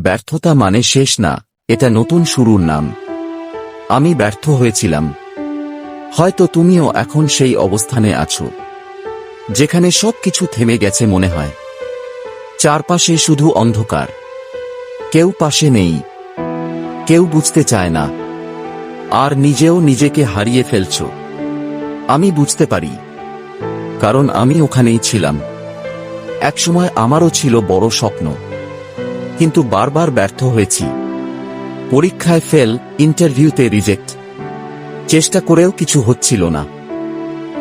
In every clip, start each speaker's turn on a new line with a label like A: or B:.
A: ব্যর্থতা মানে শেষ না, এটা নতুন শুরুর নাম। আমি ব্যর্থ হয়েছিলাম। হয়তো তুমিও এখন সেই অবস্থানে আছো। যেখানে সবকিছু থেমে গেছে মনে হয়। চারপাশে শুধু অন্ধকার। কেউ পাশে নেই। কেউ বুঝতে চায় না। আর নিজেও নিজেকে হারিয়ে ফেলছ। আমি বুঝতে পারি। কারণ আমি ওখানেই ছিলাম। একসময় আমারও ছিল বড় স্বপ্ন। কিন্তু বারবার ব্যর্থ হয়েছি। পরীক্ষায় ফেল, ইন্টারভিউতে রিজেক্ট। চেষ্টা করেও কিছু হচ্ছিল না।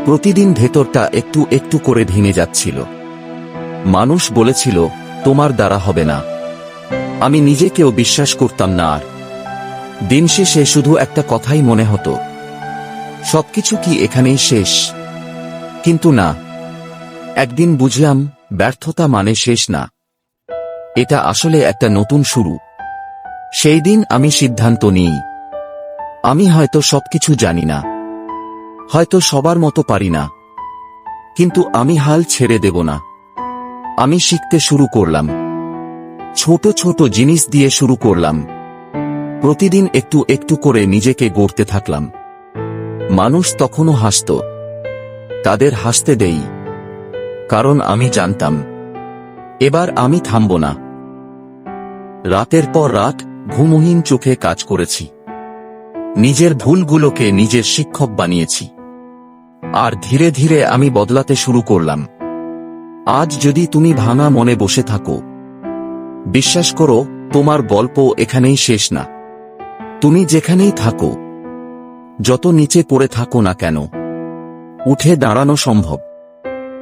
A: প্রতিদিন ভেতরটা একটু একটু করে ভেঙে যাচ্ছিল। মানুষ বলেছিল, তোমার দ্বারা হবে না। আমি নিজেকেও বিশ্বাস করতাম না আর। দিন শেষে শুধু একটা কথাই মনে হতো। সবকিছু কি এখানেই শেষ? কিন্তু না। একদিন বুঝলাম, ব্যর্থতা মানে শেষ না। এটা আসলে একটা নতুন শুরু। সেই দিন আমি সিদ্ধান্ত নিই। আমি হয়তো সবকিছু জানি না। হয়তো সবার মতো পারি না। কিন্তু আমি হাল ছেড়ে দেব না। আমি শিখতে শুরু করলাম। ছোট ছোট জিনিস দিয়ে শুরু করলাম। প্রতিদিন একটু একটু করে নিজেকে গড়তে থাকলাম। মানুষ তখনও হাসত। তাদের হাসতে দেই। কারণ আমি জানতাম। এবার আমি থামব না। রাতের পর রাত ঘুমহীন চোখে কাজ করেছি। নিজের ভুলগুলোকে নিজের শিক্ষক বানিয়েছি। আর ধীরে ধীরে আমি বদলাতে শুরু করলাম। আজ যদি তুমি ভাঙা মনে বসে থাকো, বিশ্বাস করো, তোমার গল্প এখানেই শেষ না। তুমি যেখানেই থাকো, যত নিচে পড়ে থাকো না কেন, উঠে দাঁড়ানো সম্ভব।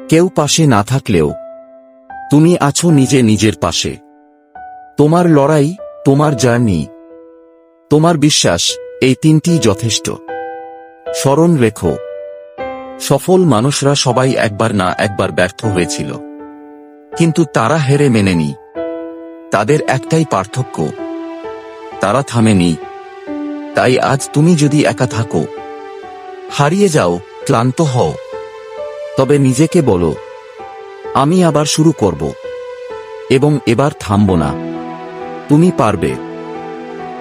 A: কেউ পাশে না থাকলেও তুমি আছো নিজে নিজের পাশে। তোমার লড়াই, তোমার জার্নি। তোমার বিশ্বাস, এই তিনটি যথেষ্ট। স্মরণ রেখো। সফল মানুষরা সবাই একবার না একবার ব্যর্থ হয়েছিল। কিন্তু তারা হেরে মেনেনি তাদের একটাই পার্থক্য। তারা থামেনি তাই আজ তুমি যদি একা থাকো, হারিয়ে যাও, ক্লান্ত হও। তবে নিজেকে বলো আমি আবার শুরু করব। এবং এবার থামব না। তুমি পারবে।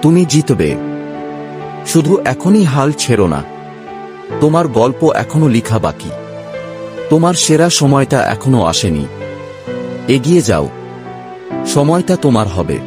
A: তুমি জিতবে। শুধু এখনই হাল ছেড়ো না। তোমার গল্প এখনও লিখা বাকি। তোমার সেরা সময়টা এখনও আসেনি। এগিয়ে যাও। সময়টা তোমার হবে।